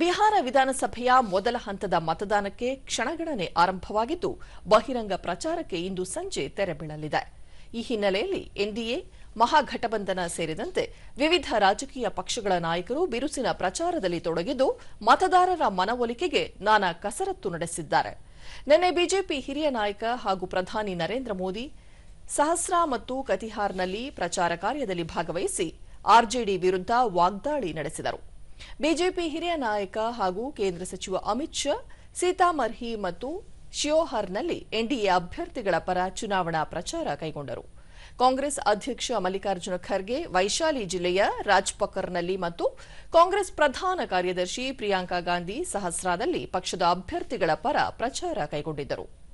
ಬಿಹಾರ ವಿಧಾನಸಭೆಯ ಮೊದಲ ಹಂತದ ಮತದಾನಕ್ಕೆ ಕ್ಷಣಗಣನೆ ಆರಂಭವಾಗಿದ್ದು, ಬಹಿರಂಗ ಪ್ರಚಾರಕ್ಕೆ ಇಂದು ಸಂಜೆ ತೆರೆಬೀಳಲಿದೆ ಈ ಹಿನ್ನೆಲೆಯಲ್ಲಿ ಎನ್ಡಿಎ ಮಹಾಘಟಬಂಧನ ಸೇರಿದಂತೆ ವಿವಿಧ ರಾಜಕೀಯ ಪಕ್ಷಗಳ ನಾಯಕರು ಬಿರುಸಿನ ಪ್ರಚಾರದಲ್ಲಿ ತೊಡಗಿದ್ದು, ಮತದಾರರ ಮನವೊಲಿಕೆಗೆ ನಾನಾ ಕಸರತ್ತು ನಡೆಸಿದ್ದಾರೆ. ನಿನ್ನೆ ಬಿಜೆಪಿ ಹಿರಿಯ ನಾಯಕ ಹಾಗೂ ಪ್ರಧಾನಿ ನರೇಂದ್ರ ಮೋದಿ ಸಹಸ್ರಾ ಮತ್ತು ಕತಿಹಾರ್ನಲ್ಲಿ ಪ್ರಚಾರ ಕಾರ್ಯದಲ್ಲಿ ಭಾಗವಹಿಸಿ, ಆರ್ಜೆಡಿ ವಿರುದ್ಧ ವಾಗ್ದಾಳಿ ನಡೆಸಿದರು. ಬಿಜೆಪಿ ಹಿರಿಯ ನಾಯಕ ಹಾಗೂ ಕೇಂದ್ರ ಸಚಿವ ಅಮಿತ್ ಶಾ, ಸೀತಾಮರ್ಹಿ ಮತ್ತು ಶಿಯೋಹರ್ನಲ್ಲಿ ಎನ್ಡಿಎ ಅಭ್ಯರ್ಥಿಗಳ ಪರ ಚುನಾವಣಾ ಪ್ರಚಾರ ಕೈಗೊಂಡರು. ಕಾಂಗ್ರೆಸ್ ಅಧ್ಯಕ್ಷ ಮಲ್ಲಿಕಾರ್ಜುನ ಖರ್ಗೆ, ವೈಶಾಲಿ ಜಿಲ್ಲೆಯ ರಾಜ್ಪಕರ್ನಲ್ಲಿ ಮತ್ತು ಕಾಂಗ್ರೆಸ್ ಪ್ರಧಾನ ಕಾರ್ಯದರ್ಶಿ ಪ್ರಿಯಾಂಕಾ ಗಾಂಧಿ ಸಹಸ್ರಾದಲ್ಲಿ ಪಕ್ಷದ ಅಭ್ಯರ್ಥಿಗಳ ಪರ ಪ್ರಚಾರ ಕೈಗೊಂಡಿದ್ದರು.